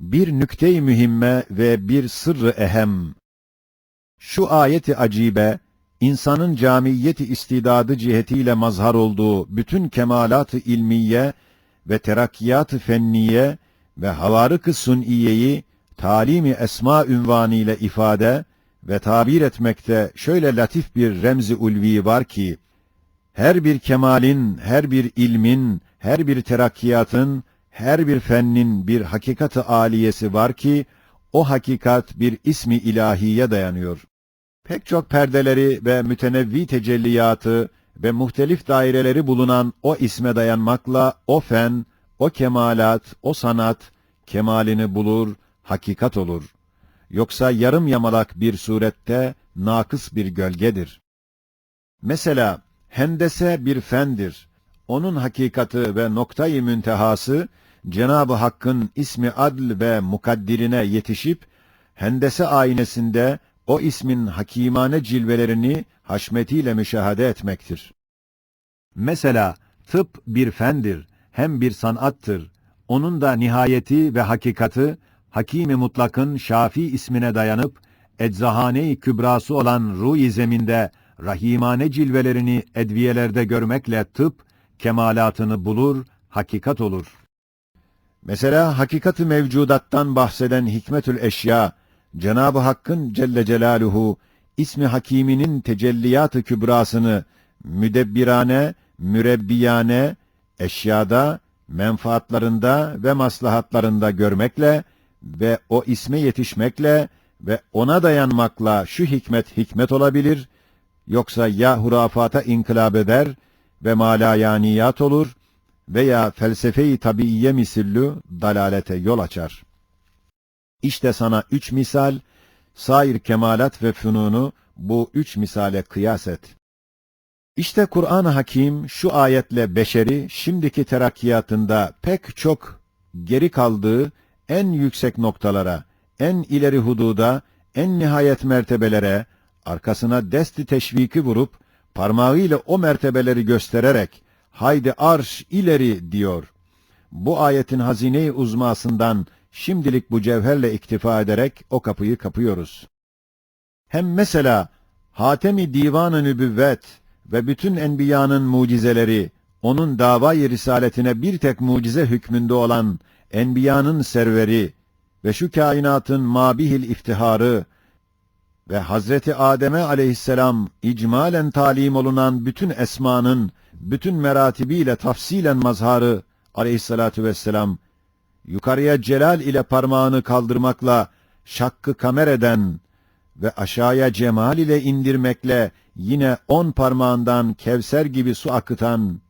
Bir nükte-i mühimme ve bir sırrı ehem. Şu ayeti acibe, insanın camiyeti istidadı cihetiyle mazhar olduğu bütün kemalat-ı ilmiye ve terakkiyat-ı fenniye ve havarık-ı sun'iyeyi talimi esma ünvanı ile ifade ve tabir etmekte şöyle latif bir remzi ulvi var ki, her bir kemalin, her bir ilmin, her bir terakkiyatın, her bir fennin bir hakikat-ı aliyesi var ki, o hakikat bir ismi ilahiye dayanıyor. Pek çok perdeleri ve mütenevvi tecelliyatı ve muhtelif daireleri bulunan o isme dayanmakla o fen, o kemalat, o sanat kemalini bulur, hakikat olur. Yoksa yarım yamalak bir surette nakıs bir gölgedir. Mesela hendese bir fendir. Onun hakikati ve noktayı müntehası Cenab-ı Hakk'ın ismi adl ve mukaddirine yetişip hendese aynesinde o ismin hakimane cilvelerini haşmetiyle müşahede etmektir. Mesela tıp bir fendir, hem bir sanattır. Onun da nihayeti ve hakikati Hakim-i Mutlak'ın Şafi ismine dayanıp eczahane-i kübrası olan ruh-i zeminde rahimane cilvelerini edviyelerde görmekle tıp kemalatını bulur, hakikat olur. Mesela hakikati mevcudattan bahseden Hikmetül Eşya, Cenab-ı Hakk'ın Celle Celaluhu ismi Hakiminin tecelliyat-ı kübrasını müdebbirane, mürebbiyane, eşyada, menfaatlarında ve maslahatlarında görmekle ve o isme yetişmekle ve ona dayanmakla şu hikmet hikmet olabilir, yoksa ya hurafata inkılap eder ve malayaniyat olur veya felsefe-i tabiiye misillü dalalete yol açar. İşte sana üç misal, sair kemalat ve fünunu bu üç misale kıyas et. İşte Kur'an-ı Hakim şu ayetle beşeri şimdiki terakkiyatında pek çok geri kaldığı en yüksek noktalara, en ileri hududa, en nihayet mertebelere, arkasına desti teşviki vurup, parmağıyla o mertebeleri göstererek, haydi arş ileri diyor. Bu ayetin hazine-i uzmasından şimdilik bu cevherle iktifa ederek o kapıyı kapıyoruz. Hem mesela Hatemi Divan-ı Nübüvvet ve bütün enbiyanın mucizeleri, onun davayı risaletine bir tek mucize hükmünde olan enbiyanın serveri ve şu kainatın mabihil iftiharı ve Hazreti Adem'e aleyhisselam icmalen talim olunan bütün esmanın bütün meratibiyle tafsilen mazharı aleyhissalatu vesselam yukarıya celal ile parmağını kaldırmakla şakkı kamer eden ve aşağıya cemal ile indirmekle yine on parmağından kevser gibi su akıtan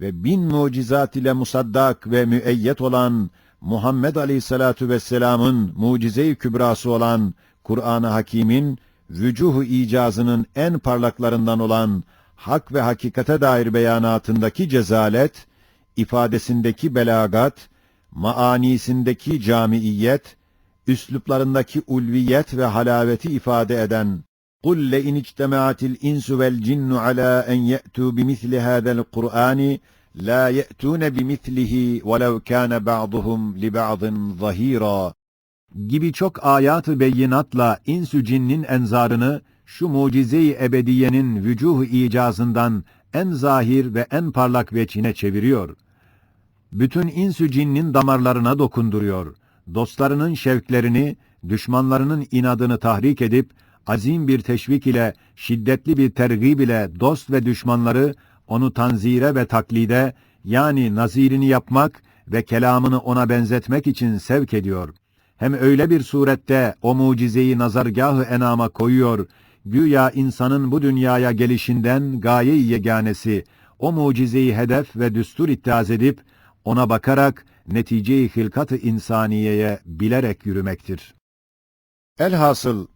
ve bin mucizat ile musaddak ve müeyyet olan Muhammed Aleyhisselatu vesselam'ın mucize-i kübrası olan Kur'an-ı Hakîm'in vücuhu icazının en parlaklarından olan hak ve hakikate dair beyanatındaki cezalet, ifadesindeki belagat, maanisindeki camiiyet, üsluplarındaki ulviyet ve halaveti ifade eden قُلْ لَاِنْ اجْتَمَعَتِ الْاِنْسُ وَالْجِنُّ عَلَى اَنْ يَأْتُوا بِمِثْلِ هَذَا الْقُرْآنِ لَا يَأْتُونَ بِمِثْلِهِ وَلَوْ كَانَ بَعْضُهُمْ لِبَعْضٍ ظَهِيرًا gibi çok ayat-ı beyinatla insü cinnin enzarını şu mucize-i ebediyenin vücuh icazından en zahir ve en parlak veçine çeviriyor. Bütün insü cinnin damarlarına dokunduruyor. Dostlarının şevklerini, düşmanlarının inadını tahrik edip, azim bir teşvik ile, şiddetli bir tergib ile dost ve düşmanları onu tanzire ve taklide, yani nazirini yapmak ve kelamını ona benzetmek için sevk ediyor. Hem öyle bir surette o mucizeyi nazargahı enama koyuyor, güya insanın bu dünyaya gelişinden gaye-i yeganesi, o mucizeyi hedef ve düstur ittihaz edip, ona bakarak netice-i hilkat-ı insaniyeye bilerek yürümektir. Elhasıl,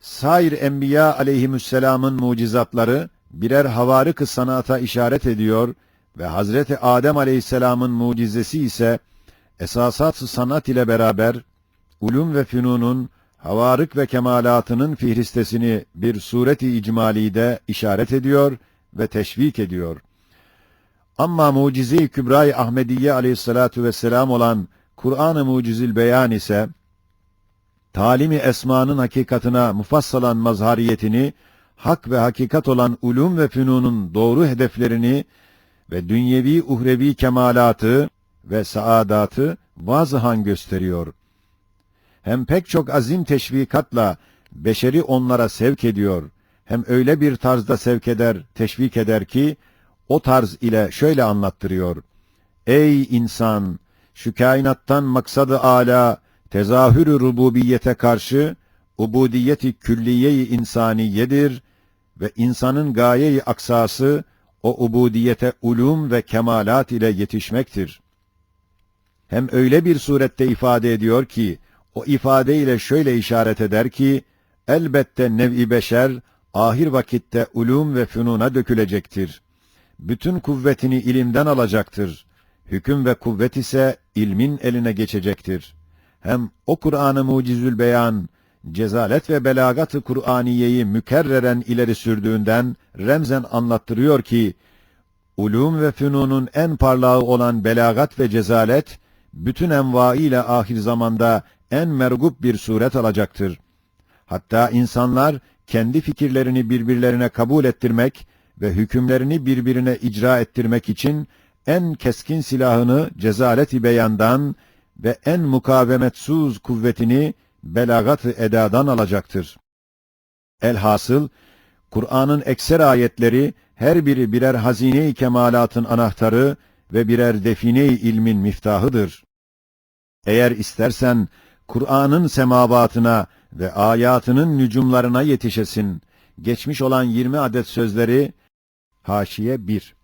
sair enbiya aleyhisselamın mucizatları birer havarık-ı sanata işaret ediyor ve Hazreti Adem aleyhisselamın mucizesi ise esasat-ı sanat ile beraber ulum ve fünunun havarık ve kemalatının fihristesini bir sureti icmalide işaret ediyor ve teşvik ediyor. Ama mucize-i Kübra-i Ahmediye aleyhissalatu vesselam olan Kur'an-ı Mucizül Beyan ise talimi esmanın hakikatına mufassalan mazhariyetini, hak ve hakikat olan ulum ve fünunun doğru hedeflerini ve dünyevi uhrevi kemalatı ve saadatı vazıhan gösteriyor. Hem pek çok azim teşvikatla beşeri onlara sevk ediyor. Hem öyle bir tarzda sevk eder, teşvik eder ki, o tarz ile şöyle anlattırıyor. Ey insan! Şu kainattan maksadı âlâ, tezahürü rububiyete karşı, ubudiyeti külliye-i insaniyedir ve insanın gaye-i aksası, o ubudiyete ulum ve kemalat ile yetişmektir. Hem öyle bir surette ifade ediyor ki, o ifade ile şöyle işaret eder ki, elbette nev'i beşer, ahir vakitte ulum ve fünuna dökülecektir. Bütün kuvvetini ilimden alacaktır. Hüküm ve kuvvet ise ilmin eline geçecektir. Hem o Kur'an-ı Mucizül Beyan, cezalet ve belagat-ı Kur'aniyeyi mükerreren ileri sürdüğünden remzen anlattırıyor ki, ulum ve fünunun en parlağı olan belagat ve cezalet, bütün envaiyle ahir zamanda en mergup bir suret alacaktır. Hatta insanlar kendi fikirlerini birbirlerine kabul ettirmek ve hükümlerini birbirine icra ettirmek için en keskin silahını cezalet-i beyandan ve en mukavemetsuz kuvvetini belagat-ı edadan alacaktır. Elhasıl, Kur'an'ın ekser ayetleri her biri birer hazine-i kemalatın anahtarı ve birer define-i ilmin miftahıdır. Eğer istersen Kur'an'ın semavatına ve ayatının nücumlarına yetişesin, geçmiş olan 20 adet sözleri, haşiye 1.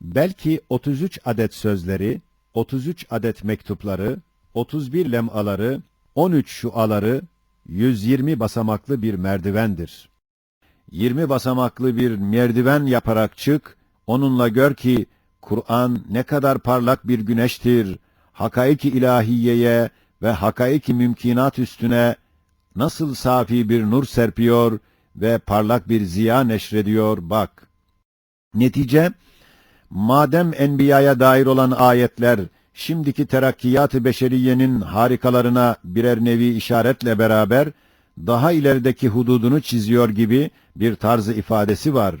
Belki 33 adet sözleri, 33 adet mektupları, 31 lemaları, 13 şuaları, 120 basamaklı bir merdivendir. 20 basamaklı bir merdiven yaparak çık, onunla gör ki, Kur'an ne kadar parlak bir güneştir, hakaiki ilahiyeye ve hakaiki mümkinat üstüne nasıl safi bir nur serpiyor ve parlak bir ziya neşrediyor bak. Netice, madem enbiyaya dair olan ayetler, şimdiki terakkiyat-ı beşeriyenin harikalarına birer nevi işaretle beraber, daha ilerideki hududunu çiziyor gibi bir tarzı ifadesi var.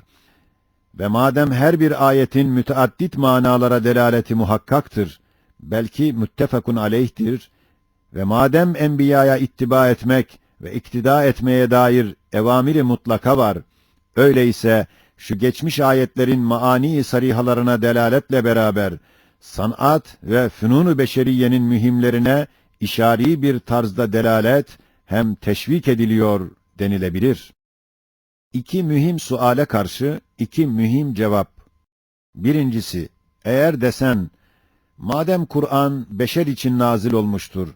Ve madem her bir ayetin müteaddit manalara delaleti muhakkaktır, belki müttefakun aleyhtir ve madem enbiyaya ittiba etmek ve iktida etmeye dair evamiri mutlaka var, öyleyse şu geçmiş ayetlerin maani sarihalarına delaletle beraber sanat ve fünun-u beşeriyenin mühimlerine işari bir tarzda delalet hem teşvik ediliyor denilebilir. İki mühim suale karşı iki mühim cevap. Birincisi, eğer desen, madem Kur'an beşer için nazil olmuştur,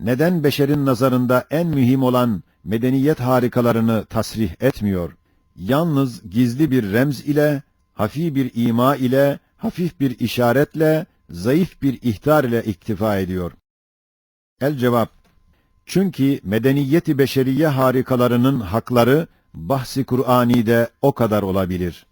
neden beşerin nazarında en mühim olan medeniyet harikalarını tasrih etmiyor? Yalnız gizli bir remz ile, hafif bir ima ile, hafif bir işaretle, zayıf bir ihtar ile iktifa ediyor. El cevap, çünkü medeniyeti beşeriye harikalarının hakları bahsi Kur'ani'de o kadar olabilir.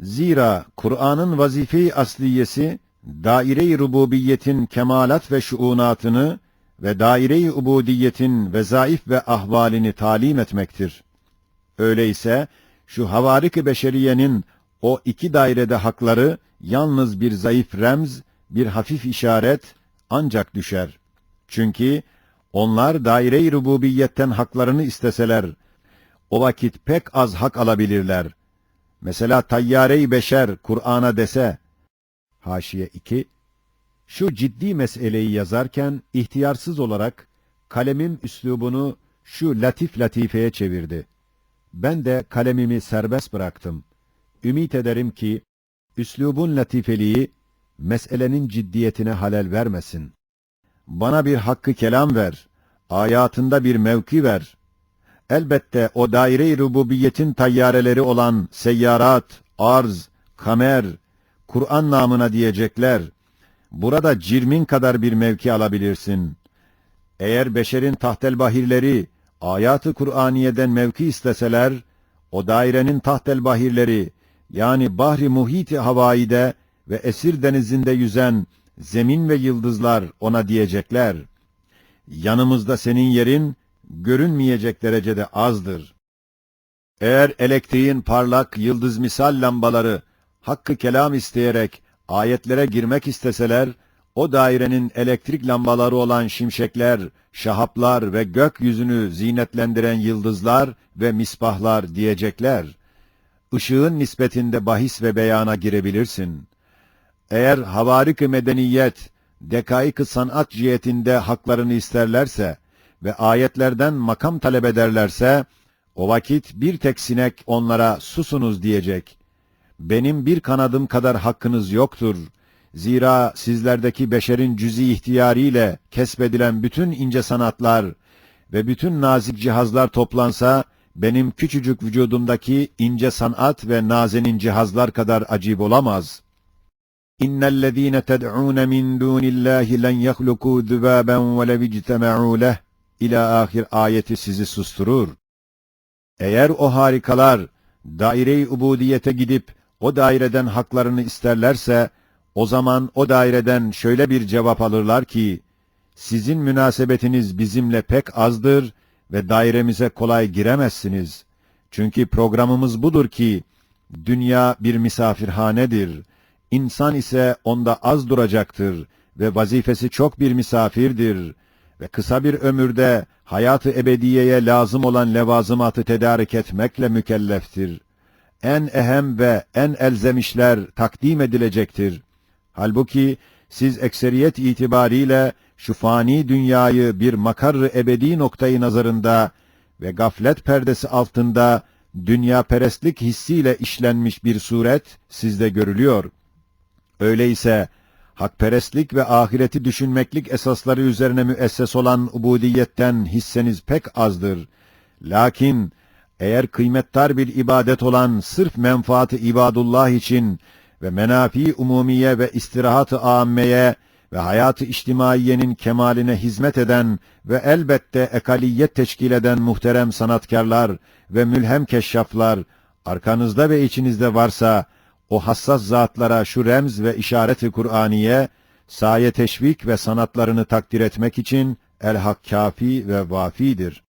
Zira Kur'an'ın vazife-i asliyesi daire-i rububiyetin kemalat ve şuunatını ve daire-i ubudiyetin vezaif ve ahvalini talim etmektir. Öyleyse şu havarik-i beşeriyenin o iki dairede hakları yalnız bir zayıf remz, bir hafif işaret ancak düşer. Çünkü onlar daire-i rububiyetten haklarını isteseler, o vakit pek az hak alabilirler. Mesela tayyare-i beşer Kur'an'a dese, haşiye 2, şu ciddi meseleyi yazarken ihtiyarsız olarak kalemim üslubunu şu latif latifeye çevirdi. Ben de kalemimi serbest bıraktım. Ümit ederim ki üslubun latifeliği meselenin ciddiyetine halel vermesin. Bana bir hakkı kelam ver, ayatında bir mevki ver. Elbette o daire-i rububiyetin tayyareleri olan seyyarat, arz, kamer, Kur'an namına diyecekler. Burada cirmin kadar bir mevki alabilirsin. Eğer beşerin tahtel bahirleri, ayatı Kur'aniye'den mevki isteseler, o dairenin tahtel bahirleri, yani bahri muhiti havaide ve esir denizinde yüzen zemin ve yıldızlar ona diyecekler. Yanımızda senin yerin görünmeyecek derecede azdır. Eğer elektriğin parlak yıldız misal lambaları hakkı kelam isteyerek ayetlere girmek isteseler, o dairenin elektrik lambaları olan şimşekler, şahaplar ve gökyüzünü zinetlendiren yıldızlar ve misbahlar diyecekler. Işığın nispetinde bahis ve beyana girebilirsin. Eğer havarik-i medeniyet, dekaik-ı sanat cihetinde haklarını isterlerse ve ayetlerden makam talep ederlerse, o vakit bir tek sinek onlara susunuz diyecek. Benim bir kanadım kadar hakkınız yoktur. Zira sizlerdeki beşerin cüzi ihtiyariyle kesbedilen bütün ince sanatlar ve bütün nazik cihazlar toplansa, benim küçücük vücudumdaki ince sanat ve nazenin cihazlar kadar acib olamaz. İnnellezîne ted'ûne min dûnillâhi len yehlukû zübâben ve levictema'û leh ila ahir ayeti sizi susturur. Eğer o harikalar daire-i ubudiyete gidip o daireden haklarını isterlerse, o zaman o daireden şöyle bir cevap alırlar ki, sizin münasebetiniz bizimle pek azdır ve dairemize kolay giremezsiniz. Çünkü programımız budur ki, dünya bir misafirhanedir. İnsan ise onda az duracaktır ve vazifesi çok bir misafirdir ve kısa bir ömürde hayatı ebediyeye lazım olan levazımatı tedarik etmekle mükelleftir. En ehem ve en elzem işler takdim edilecektir. Halbuki siz ekseriyet itibariyle şu fani dünyayı bir makarı ebedi noktayı nazarında ve gaflet perdesi altında dünya perestlik hissiyle işlenmiş bir suret sizde görülüyor. Öyleyse hakperestlik ve ahireti düşünmeklik esasları üzerine müesses olan ubudiyetten hisseniz pek azdır. Lakin eğer kıymettar bir ibadet olan sırf menfaati ibadullah için ve menafi umumiye ve istirahat-ı âmmeye ve hayatı içtimaiyenin kemaline hizmet eden ve elbette ekaliyet teşkil eden muhterem sanatkarlar ve mülhem keşşaflar arkanızda ve içinizde varsa o hassas zatlara şu remz ve işareti Kur'aniye saye teşvik ve sanatlarını takdir etmek için el hak kafi ve vafidir.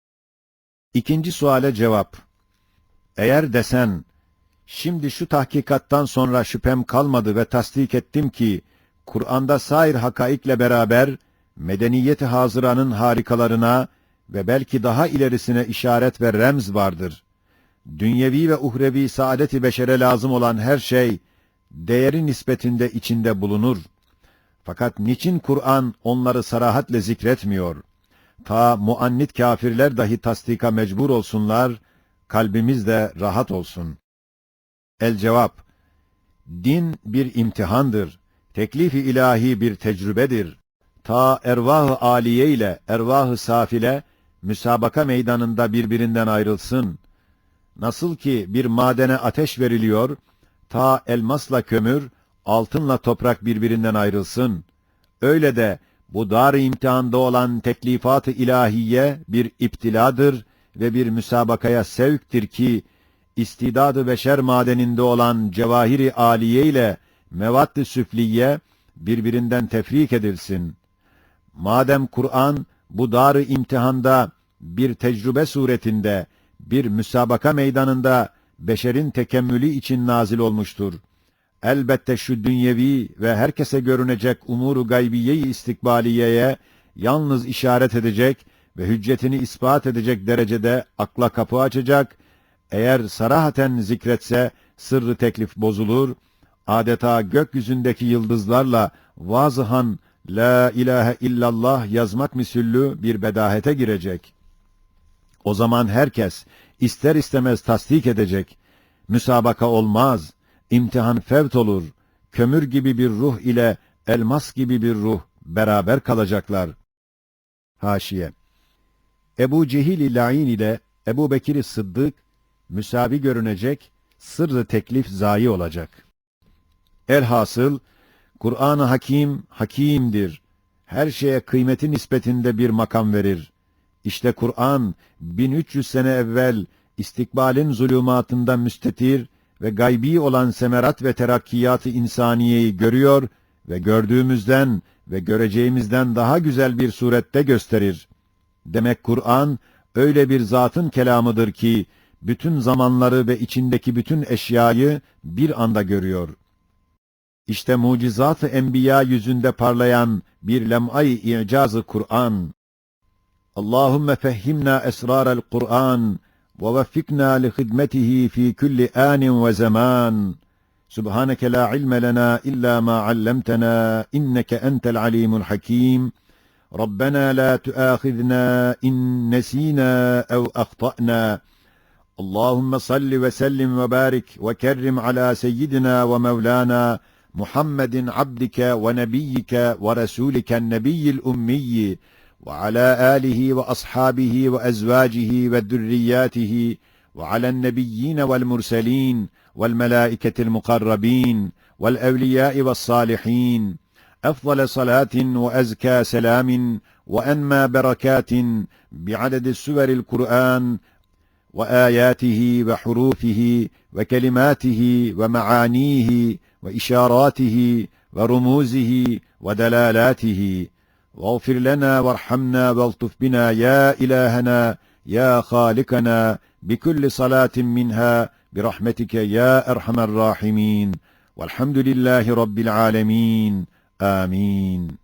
İkinci suale cevap. Eğer desen, şimdi şu tahkikattan sonra şüphem kalmadı ve tasdik ettim ki, Kur'an'da sair hakaikle beraber, medeniyeti hazıranın harikalarına ve belki daha ilerisine işaret ve remz vardır. Dünyevi ve uhrevi saadet-i beşere lazım olan her şey, değeri nispetinde içinde bulunur. Fakat niçin Kur'an onları sarahatle zikretmiyor? Ta muannit kafirler dahi tasdika mecbur olsunlar, kalbimiz de rahat olsun. El cevap, din bir imtihandır, teklifi ilahi bir tecrübedir. Ta ervah-ı aliye ile ervah-ı safile, müsabaka meydanında birbirinden ayrılsın. Nasıl ki bir madene ateş veriliyor, ta elmasla kömür, altınla toprak birbirinden ayrılsın. Öyle de bu dar imtihanda olan teklifat-ı ilahiye bir iptiladır ve bir müsabakaya sevktir ki istidadı beşer madeninde olan cevahiri aliye ile mevadd-ı süfliye birbirinden tefrik edilsin. Madem Kur'an bu dar imtihanda bir tecrübe suretinde bir müsabaka meydanında beşerin tekemmülü için nazil olmuştur. Elbette şu dünyevi ve herkese görünecek umuru gaybiye-i istikbaliyeye yalnız işaret edecek ve hüccetini ispat edecek derecede akla kapı açacak, eğer sarahaten zikretse sırrı teklif bozulur, adeta gökyüzündeki yıldızlarla vazıhan La ilahe illallah yazmak misüllü bir bedahete girecek. O zaman herkes ister istemez tasdik edecek. Müsabaka olmaz, imtihan fevt olur. Kömür gibi bir ruh ile elmas gibi bir ruh beraber kalacaklar. Haşiye Ebu Cehil La'in ile Ebu Bekir Sıddık müsavi görünecek, sırrı teklif zayi olacak. Elhasıl, Kur'an-ı Hakim, hakimdir. Her şeye kıymeti nispetinde bir makam verir. İşte Kur'an, 1300 sene evvel, istikbalin zulümatında müstetir ve gaybi olan semerat ve terakkiyatı insaniyeyi görüyor ve gördüğümüzden ve göreceğimizden daha güzel bir surette gösterir. Demek Kur'an öyle bir zatın kelamıdır ki bütün zamanları ve içindeki bütün eşyayı bir anda görüyor. İşte mucizat-ı enbiya yüzünde parlayan bir lem'ay i'cazı Kur'an. Allahümme fehhimna esrarel Kur'an ووفقنا لخدمته في كل آن وزمان. سبحانك لا علم لنا إلا ما علمتنا إنك أنت العليم الحكيم. ربنا لا تؤاخذنا إن نسينا أو أخطأنا. اللهم صل وسلم وبارك وكرم على سيدنا ومولانا محمد عبدك ونبيك ورسولك النبي الأمي. وعلى آله وأصحابه وأزواجه وذرياته وعلى النبيين والمرسلين والملائكة المقربين والأولياء والصالحين. أفضل صلاة وأزكى سلام وأنمى بركات بعدد السور القرآن وآياته وحروفه وكلماته ومعانيه وإشاراته ورموزه ودلالاته. واغفر لنا وارحمنا والطف بنا يا إلهنا يا خالقنا بكل صلاة منها برحمتك يا أرحم الراحمين. والحمد لله رب العالمين. آمين.